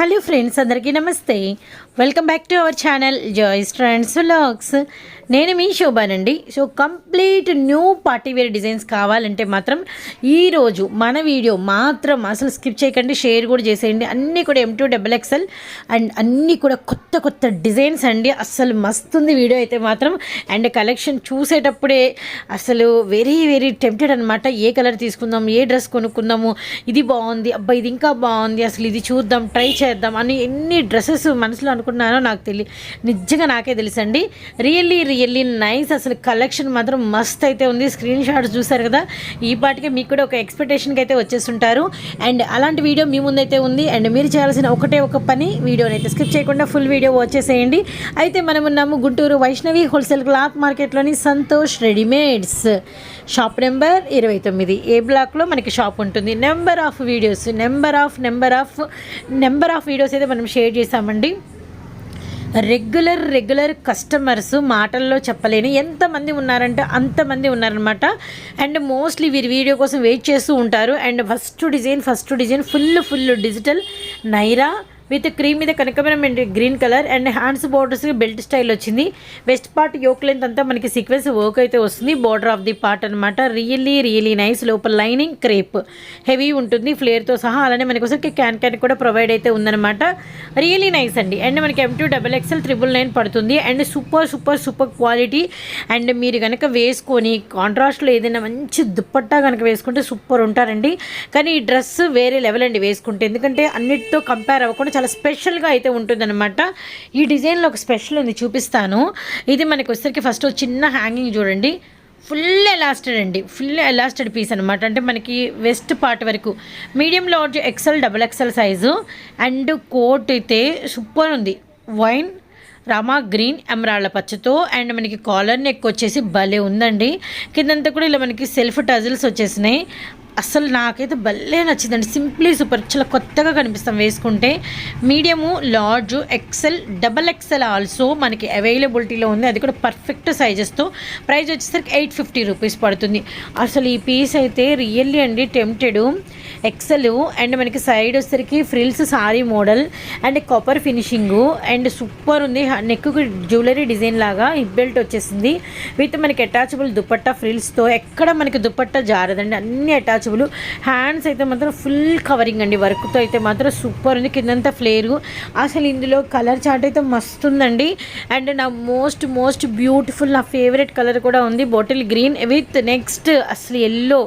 Hello friends అందరికీ నమస్తే welcome back to our channel joys trends vlogs నేను మీ శోభానండి. So complete new party wear designs కావాలంటే మాత్రం ఈరోజు మన వీడియో మాత్రం అసలు స్కిప్ చేయకండి షేర్ కూడా చేసేయండి. అన్నీ కూడా M to double XL and అన్నీ కూడా కొత్త కొత్త డిజైన్స్ అండి. అస్సలు మస్తుంది వీడియో అయితే మాత్రం. అండ్ కలెక్షన్ చూసేటప్పుడే అసలు వెరీ వెరీ టెంప్టెడ్ అనమాట ఏ కలర్ తీసుకుందాం ఏ డ్రెస్ కొనుక్కుందాము ఇది బాగుంది అబ్బా ఇది ఇంకా బాగుంది అసలు ఇది చూద్దాం ట్రై చేద్దాం అని ఎన్ని డ్రెస్సెస్ మనసులో అనుకున్నానో నాకు తెలియ నిజంగా నాకే తెలుసండి. రియల్లీ రియల్లీ నైస్ అసలు కలెక్షన్ మాత్రం మస్త్ అయితే ఉంది. స్క్రీన్ షాట్స్ చూసారు కదా? ఈ పాటికే మీకు కూడా ఒక ఎక్స్పెక్టేషన్కి అయితే వచ్చేస్తుంటారు. అండ్ అలాంటి వీడియో మీ ముందైతే ఉంది. అండ్ మీరు చేయాల్సిన ఒకటే ఒక పని వీడియోని అయితే స్కిప్ చేయకుండా ఫుల్ వీడియో వచ్చేసేయండి అయితే మనం ఉన్నాము గుంటూరు వైష్ణవి హోల్సేల్ క్లాత్ మార్కెట్లోని సంతోష్ రెడీమేడ్స్ షాప్ నెంబర్ ఇరవై తొమ్మిది. ఏ బ్లాక్లో మనకి షాప్ ఉంటుంది? Number of videos number of number of number of videos అయితే మనం షేర్ చేసామండి రెగ్యులర్ రెగ్యులర్ కస్టమర్స్ మాటల్లో చెప్పలేని ఎంతమంది ఉన్నారంటే అంతమంది ఉన్నారనమాట అండ్ మోస్ట్లీ వీరి వీడియో కోసం వెయిట్ చేస్తూ ఉంటారు. And first design first design full full digital Naira with cream మీద కనకమైన green colour and hands borders belt style వచ్చింది. వెస్ట్ పార్ట్ యోక్ లెంత్ అంతా మనకి సీక్వెన్స్ వర్క్ అయితే వస్తుంది. బోర్డర్ ఆఫ్ ది పార్ట్ అనమాట రియల్లీ రియలీ నైస్ లోపల lining crepe heavy ఉంటుంది. ఫ్లేర్తో సహా అలానే మనకి ఒకసారి క్యాన్ క్యాన్ కూడా ప్రొవైడ్ అయితే ఉందన్నమాట. రియలీ నైస్ అండి. అండ్ మనకి M to double XL triple nine పడుతుంది. And super super super quality and మీరు కనుక వేసుకొని కాంట్రాస్ట్లో ఏదైనా మంచి దుప్పట్టా కనుక వేసుకుంటే సూపర్ ఉంటారండి. కానీ ఈ డ్రెస్ వేరే లెవెల్ అండి వేసుకుంటే. ఎందుకంటే అన్నిటితో కంపేర్ అవ్వకుండా చాలా స్పెషల్గా అయితే ఉంటుందన్నమాట. ఈ డిజైన్లో ఒక స్పెషల్ ఉంది చూపిస్తాను. ఇది మనకి వచ్చేసరికి ఫస్ట్ చిన్న హ్యాంగింగ్ చూడండి. ఫుల్ ఎలాస్టెడ్ అండి. ఫుల్ ఎలాస్టెడ్ పీస్ అనమాట అంటే మనకి వెస్ట్ పార్ట్ వరకు. Medium large XL double XL size. And coat అయితే సూపర్ ఉంది. వైన్ రామా గ్రీన్ ఎమరాళ్ళ పచ్చతో అండ్ మనకి కాలర్ నెక్ వచ్చేసి భలే ఉందండి. కిందంతా కూడా ఇలా మనకి సెల్ఫ్ టజిల్స్ వచ్చేసినాయి. అసలు నాకైతే భలే నచ్చిందండి. Simply super. చాలా కొత్తగా కనిపిస్తాం వేసుకుంటే. Medium large XL double XL also మనకి అవైలబిలిటీలో ఉంది. అది కూడా పర్ఫెక్ట్ సైజెస్తో. ప్రైస్ వచ్చేసరికి ఎయిట్ ఫిఫ్టీ రూపీస్ పడుతుంది. అసలు ఈ పీస్ అయితే రియల్లీ అండి టెంప్టెడ్. ఎక్సెల్ అండ్ మనకి సైడ్ వచ్చేసరికి frills sari model and copper finishing and super ఉంది. నెక్కు జ్యువెలరీ డిజైన్ లాగా హిప్ బెల్ట్ వచ్చేసింది. విత్ మనకి అటాచబుల్ దుపట్టా ఫ్రిల్స్తో ఎక్కడ మనకి దుపట్టా జారదండి. అన్ని అటాచబుల్ హ్యాండ్స్ అయితే మాత్రం ఫుల్ కవరింగ్ అండి. వర్క్తో అయితే మాత్రం సూపర్ ఉంది. కిందంతా ఫ్లేరు అసలు ఇందులో కలర్ చార్ట్ అయితే మస్తు ఉందండి. అండ్ నా మోస్ట్ మోస్ట్ బ్యూటిఫుల్ నా ఫేవరెట్ కలర్ కూడా ఉంది. బాటిల్ గ్రీన్ విత్ నెక్స్ట్ అసలు ఎల్లో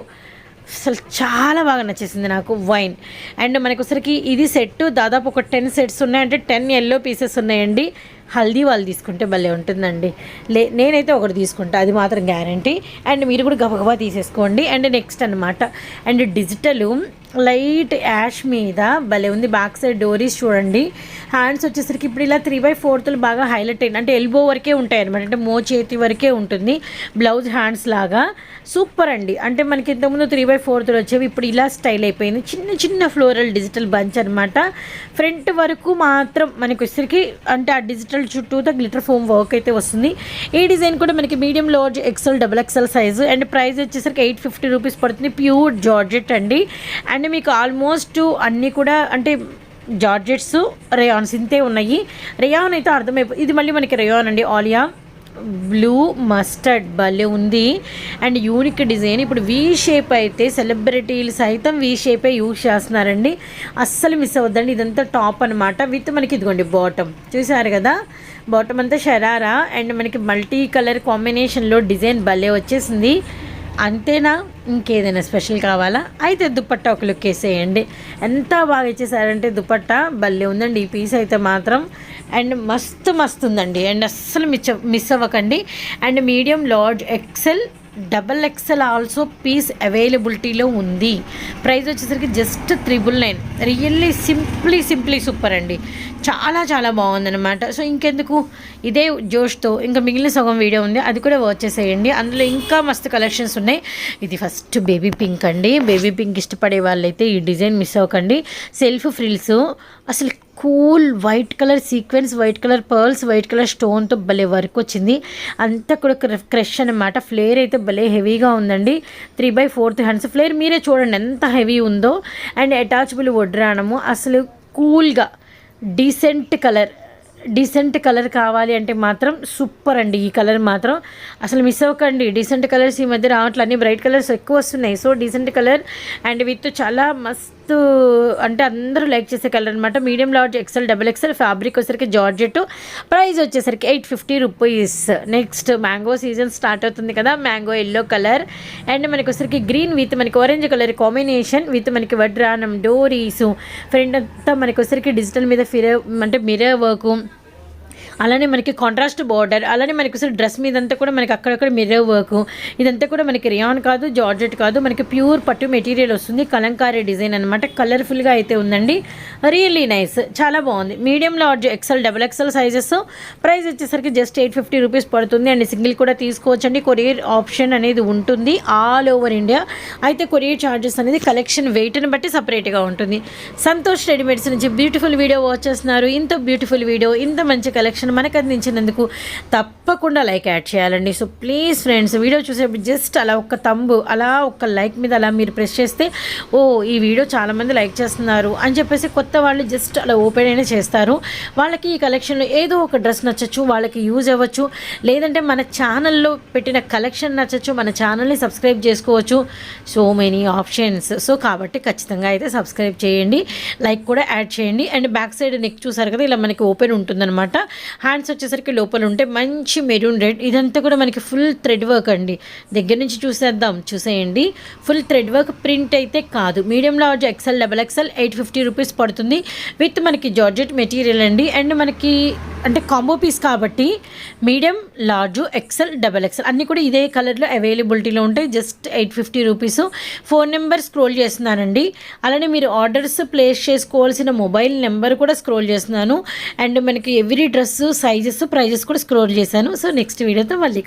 అసలు చాలా బాగా నచ్చేసింది నాకు వైన్. అండ్ మనకు ఒకసారికి ఇది సెట్ దాదాపు ఒక టెన్ సెట్స్ ఉన్నాయి. అంటే టెన్ ఎల్లో పీసెస్ ఉన్నాయండి. హల్దీ వాళ్ళు తీసుకుంటే భలే ఉంటుందండి. లే నేనైతే ఒకటి తీసుకుంటా అది మాత్రం గ్యారంటీ. అండ్ మీరు కూడా గబగబా తీసేసుకోండి. అండ్ నెక్స్ట్ అనమాట అండ్ డిజిటల్ లైట్ యాష్ మీద భలే ఉంది. బ్యాక్ సైడ్ డోరీస్ చూడండి. హ్యాండ్స్ వచ్చేసరికి ఇప్పుడు ఇలా త్రీ బై ఫోర్త్లు బాగా హైలైట్ అయింది అంటే ఎల్బో వరకే ఉంటాయి అనమాట అంటే మో చేతి వరకే ఉంటుంది. బ్లౌజ్ హ్యాండ్స్ లాగా. సూపర్ అండి. అంటే మనకి ఇంతకుముందు త్రీ బై ఫోర్త్లు వచ్చేవి ఇప్పుడు ఇలా స్టైల్ అయిపోయింది. చిన్న చిన్న ఫ్లోరల్ డిజిటల్ బంచ్ అనమాట ఫ్రంట్ వరకు మాత్రం మనకి వచ్చేసరికి అంటే ఆ డిజిటల్ పేస్టల్ చుట్టూ ద గ్లిటర్ ఫోమ్ వర్క్ అయితే వస్తుంది. ఈ డిజైన్ కూడా మనకి medium large XL double XL size and price వచ్చేసరికి ఎయిట్ ఫిఫ్టీ రూపీస్ పడుతుంది. ప్యూర్ జార్జెట్ అండి. అండ్ మీకు ఆల్మోస్ట్ అన్నీ కూడా అంటే జార్జెట్స్ రేయాన్స్ ఇంతే ఉన్నాయి. రేయాన్ అయితే అర్థమైపో ఇది మళ్ళీ మనకి రేయాన్ అండి ఆలియా బ్లూ మస్టర్డ్ భలే ఉంది. And unique design. ఇప్పుడు వీ షేప్ అయితే సెలబ్రిటీలు సైతం వీ షేపే యూజ్ చేస్తున్నారండి. అస్సలు మిస్ అవ్వద్దండి. ఇదంతా టాప్ అనమాట విత్ మనకి ఇదిగోండి బాటమ్ చూసారు కదా? బాటమ్ అంతా షరారా అండ్ మనకి మల్టీ కలర్ కాంబినేషన్లో డిజైన్ భలే వచ్చేసింది. అంతేనా? ఇంకేదైనా స్పెషల్ కావాలా? అయితే దుపట్టా ఒక లుక్ వేసేయండి. ఎంత బాగా ఇచ్చేసారంటే దుపట్టా భలే ఉందండి. ఈ పీస్ అయితే మాత్రం అండ్ మస్తు మస్తు ఉందండి అండ్ అస్సలు మిస్ మిస్ అవ్వకండి. And medium large XL double XL also piece అవైలబిలిటీలో ఉంది. ప్రైస్ వచ్చేసరికి just triple nine. Really simply simply super అండి. చాలా చాలా బాగుందన్నమాట. సో ఇంకెందుకు? ఇదే జోష్తో ఇంకా మిగిలిన సగం వీడియో ఉంది. అది కూడా వచ్చేసేయండి అందులో ఇంకా మస్తు కలెక్షన్స్ ఉన్నాయి. ఇది ఫస్ట్ బేబీ పింక్ అండి. బేబీ పింక్ ఇష్టపడే వాళ్ళైతే ఈ డిజైన్ మిస్ అవ్వకండి. సెల్ఫ్ ఫ్రిల్స్ అసలు cool white colour sequence white colour pearls white colour స్టోన్తో భలే వర్క్ వచ్చింది. అంతా కూడా క్రష్ అనమాట ఫ్లేర్ అయితే భలే హెవీగా ఉందండి. Three by fourth hands. Flare మీరే చూడండి ఎంత హెవీ ఉందో. అండ్ అటాచబుల్ వడ్రానము. అసలు కూల్గా డీసెంట్ కలర్. డీసెంట్ కలర్ కావాలి అంటే మాత్రం సూపర్ అండి ఈ కలర్ మాత్రం. అసలు మిస్ అవ్వకండి. డీసెంట్ కలర్స్ ఈ మధ్య రావట్లే. అన్ని బ్రైట్ కలర్స్ ఎక్కువ వస్తున్నాయి. So decent colour and with చాలా మస్తు అంటే అందరూ లైక్ చేసే కలర్ అనమాట medium large XL double XL fabric వచ్చేసరికి జార్జెట్. ప్రైస్ వచ్చేసరికి eight fifty rupees. Next mango season start అవుతుంది కదా. మ్యాంగో ఎల్లో కలర్ అండ్ మనకి వచ్చరికి గ్రీన్ విత్ మనకి ఆరెంజ్ కలర్ కాంబినేషన్ విత్ మనకి వడ్రానం డోరీసు. ఫ్రెండ్ అంతా మనకి వచ్చరికి డిజిటల్ మీద ఫిర అంటే మిర్రర్ వర్క్ అలానే మనకి కాంట్రాస్ట్ బార్డర్ అలానే మనకి అసలు డ్రెస్ మీద అంతా కూడా మనకి అక్కడక్కడ మిర్రర్ వర్క్ ఇదంతా కూడా మనకి రియాన్ కాదు జార్జెట్ కాదు మనకి ప్యూర్ పట్టు మెటీరియల్ వస్తుంది. కలంకారీ డిజైన్ అనమాట కలర్ఫుల్గా అయితే ఉందండి. రియల్లీ నైస్ చాలా బాగుంది. Medium large XL double XL sizes price వచ్చేసరికి జస్ట్ ఎయిట్ ఫిఫ్టీ రూపీస్ పడుతుంది. అండ్ సింగిల్ కూడా తీసుకోవచ్చండి. కొరియర్ ఆప్షన్ అనేది ఉంటుంది ఆల్ ఓవర్ ఇండియా అయితే కొరియర్ ఛార్జెస్ అనేది కలెక్షన్ వెయిట్ని బట్టి సపరేట్గా ఉంటుంది. సంతోష్ రెడీమేడ్స్ నుంచి బ్యూటిఫుల్ వీడియో వాచ్ చేస్తున్నారు ఇంత బ్యూటిఫుల్ వీడియో ఇంత మంచి కలెక్షన్ మనకు అందించినందుకు తప్పకుండా లైక్ యాడ్ చేయాలండి. సో ప్లీజ్ ఫ్రెండ్స్ వీడియో చూసేప్పుడు జస్ట్ అలా ఒక తంబు అలా ఒక లైక్ మీద అలా మీరు ప్రెస్ చేస్తే ఓ ఈ వీడియో చాలామంది లైక్ చేస్తున్నారు అని చెప్పేసి కొత్త వాళ్ళు జస్ట్ అలా ఓపెన్ అయినా చేస్తారు. వాళ్ళకి ఈ కలెక్షన్లో ఏదో ఒక డ్రెస్ నచ్చచ్చు వాళ్ళకి యూజ్ అవ్వచ్చు. లేదంటే మన ఛానల్లో పెట్టిన కలెక్షన్ నచ్చచ్చు మన ఛానల్ని సబ్స్క్రైబ్ చేసుకోవచ్చు. సో మెనీ ఆప్షన్స్ సో కాబట్టి ఖచ్చితంగా అయితే సబ్స్క్రైబ్ చేయండి లైక్ కూడా యాడ్ చేయండి. అండ్ బ్యాక్ సైడ్ నెక్ చూసారు కదా ఇలా మనకి ఓపెన్ ఉంటుందన్నమాట. హ్యాండ్స్ వచ్చేసరికి లోపల ఉంటే మంచి మెరూన్ రెడ్. ఇదంతా కూడా మనకి ఫుల్ థ్రెడ్ వర్క్ అండి. దగ్గర నుంచి చూసేద్దాం. చూసేయండి. ఫుల్ థ్రెడ్ వర్క్ ప్రింట్ అయితే కాదు. Medium large XL double XL eight fifty rupees పడుతుంది. విత్ మనకి జార్జెట్ మెటీరియల్ అండి. అండ్ మనకి అంటే కాంబో పీస్ కాబట్టి medium large XL double XL అన్నీ కూడా ఇదే కలర్లో అవైలబిలిటీలో ఉంటాయి. Just eight fifty rupees phone number scroll చేస్తున్నానండి. అలానే మీరు ఆర్డర్స్ ప్లేస్ చేసుకోవాల్సిన మొబైల్ నెంబర్ కూడా స్క్రోల్ చేస్తున్నాను. అండ్ మనకి ఎవ్రీ డ్రెస్ సైజెస్ ప్రైజెస్ కూడా స్క్రోల్ చేశాను. సో నెక్స్ట్ వీడియోతో మళ్ళీ